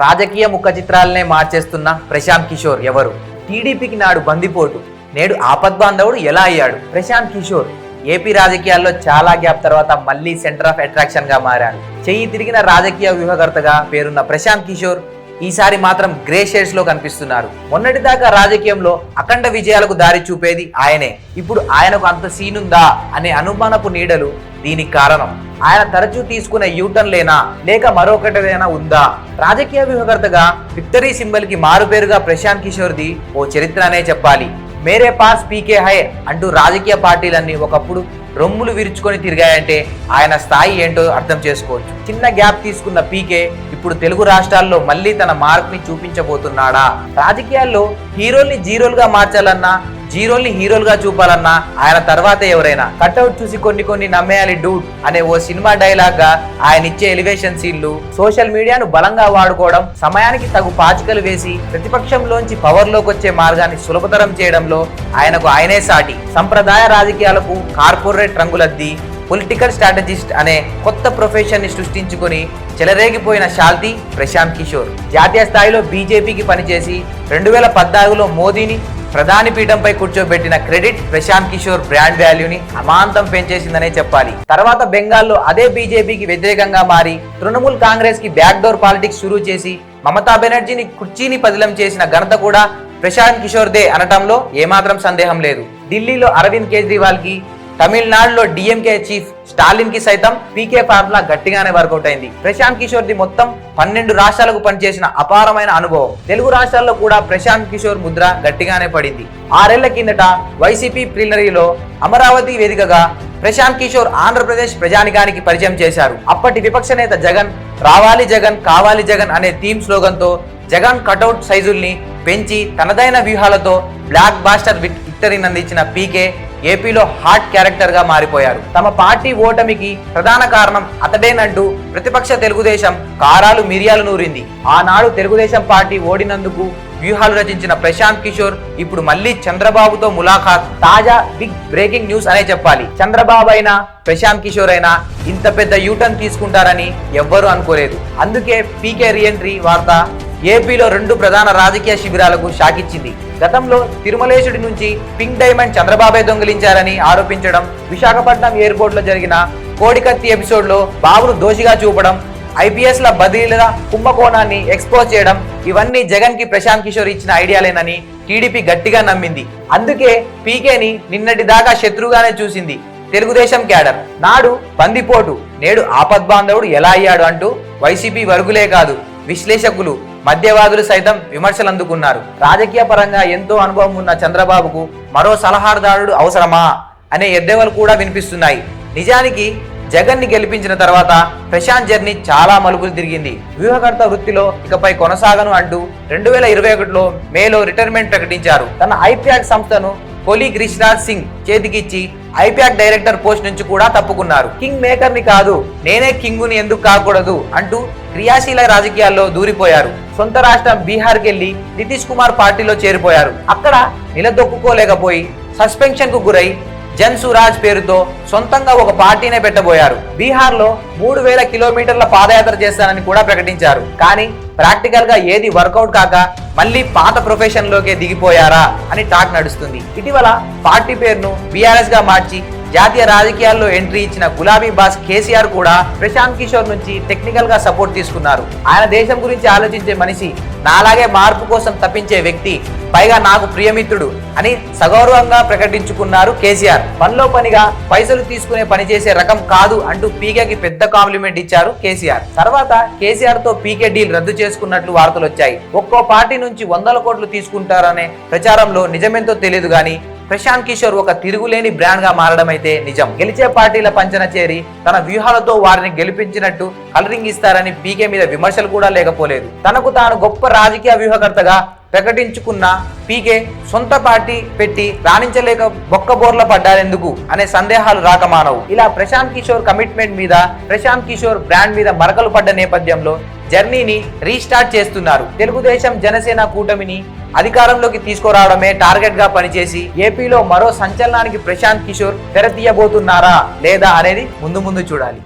రాజకీయ ముఖ చిత్రాలనే మార్చేస్తున్న ప్రశాంత్ కిషోర్ ఎవరు? టీడీపీకి నాడు బందిపోటు. నేడు ఆపద్బాంధవుడు ఎలా అయ్యాడు? ప్రశాంత్ కిషోర్ ఏపీ రాజకీయాల్లో చాలా గ్యాప్ తర్వాత మళ్ళీ సెంటర్ ఆఫ్ అట్రాక్షన్గా మారాడు. చెయ్యి తిరిగిన రాజకీయ వ్యూహకర్తగా పేరున్న ప్రశాంత్ కిషోర్ ఈసారి మాత్రం గ్రే షేడ్స్లో కనిపిస్తున్నారు. మొన్నటిదాకా రాజకీయంలో అఖండ విజయాలకు దారి చూపేది ఆయనే. ఇప్పుడు ఆయనకు అంత సీనుందా అనే అనుమానపు నీడలు దీనికి కారణం. ఆయన తరచూ తీసుకునే యూటర్న్ లేనా? లేక మరొకటిదైనా ఉందా? రాజకీయ వ్యూహకర్తగా విక్టరీ సింబల్కి మారుపేరుగా ప్రశాంత్ కిషోర్ది ఓ చరిత్ర అనే చెప్పాలి. మేరే పాస్ పీకే హై అంటూ రాజకీయ పార్టీలన్నీ ఒకప్పుడు రొమ్ములు విరుచుకొని తిరిగాయంటే ఆయన స్థాయి ఏంటో అర్థం చేసుకోవచ్చు. చిన్న గ్యాప్ తీసుకున్న పీకే ఇప్పుడు తెలుగు రాష్ట్రాల్లో మళ్ళీ తన మార్క్ని చూపించబోతున్నాడా? రాజకీయాల్లో హీరోల్ని జీరోలుగా మార్చాలన్నా జీరోల్ని హీరోలుగా చూపాలన్నా ఆయన తర్వాతే ఎవరైనా. కట్అవుట్ చూసి కొన్ని కొన్ని నమ్మేయాలి డూడ్ అనే ఓ సినిమా డైలాగ్గా ఆయన ఇచ్చే ఎలివేషన్ సీన్లు సోషల్ మీడియాను బలంగా వాడుకోవడం సమయానికి తగు పాచికలు వేసి ప్రతిపక్షంలోంచి పవర్లోకి వచ్చే మార్గాన్ని సులభతరం చేయడంలో ఆయనకు ఆయనే సాటి. సంప్రదాయ రాజకీయాలకు కార్పొరేట్ రంగులద్ది పొలిటికల్ స్ట్రాటజిస్ట్ అనే కొత్త ప్రొఫెషన్ని సృష్టించుకొని చెలరేగిపోయిన శాల్తి ప్రశాంత్ కిషోర్. జాతీయ స్థాయిలో బీజేపీకి పనిచేసి రెండు వేల పద్నాలుగులో మోదీని ప్రధాని పీఠంపై కూర్చోబెట్టిన క్రెడిట్ ప్రశాంత్ కిషోర్ బ్రాండ్ వాల్యూని అమాంతం పెంచేసిందనే చెప్పాలి. తర్వాత బెంగాల్లో అదే బీజేపీకి వ్యతిరేకంగా మారి తృణమూల్ కాంగ్రెస్కి బ్యాక్ డోర్ పాలిటిక్స్ షురూ చేసి మమతా బెనర్జీని కుర్చీని పదిలం చేసిన ఘనత కూడా ప్రశాంత్ కిషోర్ దే అనటంలో ఏమాత్రం సందేహం లేదు. ఢిల్లీలో అరవింద్ కేజ్రీవాల్కి తమిళనాడులో డిఎంకే చీఫ్ స్టాలిన్కి సైతం పీకే ఫార్ములా గట్టిగానే వర్కౌట్ అయింది. ప్రశాంత్ కిషోర్ ది మొత్తం పన్నెండు రాష్ట్రాలకు పనిచేసిన అపారమైన అనుభవం. తెలుగు రాష్ట్రాల్లో కూడా ప్రశాంత్ కిషోర్ ముద్ర గట్టిగానే పడింది. ఆరేళ్ళ కిందట వైసీపీ ప్రిలినరీలో అమరావతి వేదికగా ప్రశాంత్ కిషోర్ ఆంధ్రప్రదేశ్ ప్రజానికానికి పరిచయం చేశారు. అప్పటి విపక్ష నేత జగన్ రావాలి జగన్ కావాలి జగన్ అనే థీమ్ స్లోగన్తో జగన్ కటౌట్ సైజుల్ని పెంచి తనదైన వ్యూహాలతో బ్లాక్ బాస్టర్ విక్టరీని అందించిన పీకే ఏపీలో హాట్ క్యారెక్టర్గా మారిపోయారు. తమ పార్టీ ఓటమికి ప్రధాన కారణం అతడేనంటూ ప్రతిపక్ష తెలుగుదేశం కారాలు మిరియాలు నూరింది. ఆనాడు తెలుగుదేశం పార్టీ ఓడినందుకు వ్యూహాలు రచించిన ప్రశాంత్ కిషోర్ ఇప్పుడు మళ్ళీ చంద్రబాబుతో ములాఖాత్. తాజా బిగ్ బ్రేకింగ్ న్యూస్ అనే చెప్పాలి. చంద్రబాబు అయినా ప్రశాంత్ కిషోర్ అయినా ఇంత పెద్ద యూటర్న్ తీసుకుంటారని ఎవ్వరూ అనుకోలేదు. అందుకే పీకే రీఎంట్రీ వార్త. ఏపీలో రెండు ప్రధాన రాజకీయ శిబిరాలకు షాకిచ్చింది. గతంలో తిరుమలేశుడి నుంచి పింక్ డైమండ్ చంద్రబాబే దొంగిలించారని ఆరోపించడం విశాఖపట్నం ఎయిర్పోర్ట్లో జరిగిన కోడికత్తి ఎపిసోడ్లో బాబును దోషిగా చూపడం ఐపీఎస్ల బదిలీల కుంభకోణాన్ని ఎక్స్పోజ్ చేయడం ఇవన్నీ జగన్కి ప్రశాంత్ కిషోర్ ఇచ్చిన ఐడియాలేనని టీడీపీ గట్టిగా నమ్మింది. అందుకే పీకేని నిన్నటి దాకా శత్రువుగానే చూసింది తెలుగుదేశం క్యాడర్. నాడు బందిపోటు నేడు ఆపద్బాంధవుడు ఎలా అయ్యాడు అంటూ వైసీపీ వర్గులే కాదు విశ్లేషకులు మధ్యవాదులు సైతం విమర్శలు అందుకున్నారు రాజకీయ పరంగా ఎంతో అనుభవం ఉన్న చంద్రబాబుకు మరో సలహాదారుడు అవసరమా? అనే ఎద్దేవలు కూడా వినిపిస్తున్నాయి. నిజానికి జగన్ని గెలిపించిన తర్వాత ప్రశాంత్ జర్నీ చాలా మలుపులు తిరిగింది. వ్యూహకర్త వృత్తిలో ఇకపై కొనసాగను అంటూ రెండు వేల ఇరవై ఒకటిలో మేలో రిటైర్మెంట్ ప్రకటించారు. తన ఐప్యాక్ సంస్థను హోలీ రిషిరాజ్ సింగ్ చేతికిచ్చి ఐప్యాక్ డైరెక్టర్ పోస్ట్ నుంచి కూడా తప్పుకున్నారు. కింగ్ మేకర్ని కాదు నేనే కింగుని ఎందుకు కాకూడదు అంటూ క్రియాశీల రాజకీయాల్లో దూరిపోయారు. సొంత రాష్ట్రం బీహార్కి వెళ్ళి నితీష్ కుమార్ పార్టీలో చేరిపోయారు. అక్కడ నిలదొక్కుకోలేకపోయి సస్పెన్షన్కు గురై జన్సురాజ్ పేరుతో సొంతంగా ఒక పార్టీనే పెట్టబోయారు. బీహార్లో మూడు వేల కిలోమీటర్ల పాదయాత్ర చేస్తానని కూడా ప్రకటించారు. కానీ ప్రాక్టికల్గా ఏది వర్కౌట్ కాక మళ్ళీ పాత ప్రొఫెషన్ లోకే దిగిపోయారా అని టాక్ నడుస్తుంది. ఇటీవల పార్టీ పేరును బీఆర్ఎస్గా మార్చి జాతీయ రాజకీయాల్లో ఎంట్రీ ఇచ్చిన గులాబీ బాస్ కేసీఆర్ కూడా ప్రశాంత్ కిషోర్ నుంచి టెక్నికల్గా సపోర్ట్ తీసుకున్నారు. ఆయన దేశం గురించి ఆలోచించే మనిషి నాలాగే మార్పు కోసం తప్పించే వ్యక్తి పైగా నాకు ప్రియమిత్రుడు అని సగౌరవంగా ప్రకటించుకున్నారు కేసీఆర్. పనిలో పనిగా పైసలు తీసుకునే పని చేసే రకం కాదు అంటూ పీకేకి పెద్ద కాంప్లిమెంట్ ఇచ్చారు కేసీఆర్. తర్వాత కేసీఆర్తో పీకే డీల్ రద్దు చేసుకున్నట్లు వార్తలు వచ్చాయి. ఒక్కో పార్టీ నుంచి వందల కోట్లు తీసుకుంటారనే ప్రచారంలో నిజమేంతో తెలియదు గానీ ప్రశాంత్ కిషోర్ ఒక తిరుగులేని బ్రాండ్గా మారడం అయితే నిజం. గెలిచే పార్టీల పంచన చేరి తన వ్యూహాలతో వారిని గెలిపించినట్టు కలరింగ్ ఇస్తారని పీకే మీద విమర్శలు కూడా లేకపోలేదు. తనకు తాను గొప్ప రాజకీయ వ్యూహకర్తగా ప్రకటించుకున్న పీకే సొంత పార్టీ పెట్టి రాణించలేక బొక్క బోర్ల పడ్డారెందుకు అనే సందేహాలు రాకమానవు ఇలా ప్రశాంత్ కిషోర్ కమిట్మెంట్ మీద ప్రశాంత్ కిషోర్ బ్రాండ్ మీద మరకలు పడ్డ నేపథ్యంలో జర్నీని రీస్టార్ట్ చేస్తున్నారు. తెలుగుదేశం జనసేన కూటమిని అధికారంలోకి తీసుకురావడమే టార్గెట్గా పనిచేసి ఏపీలో మరో సంచలనానికి ప్రశాంత్ కిషోర్ తెర తీయబోతున్నారా లేదా అనేది ముందు ముందు చూడాలి.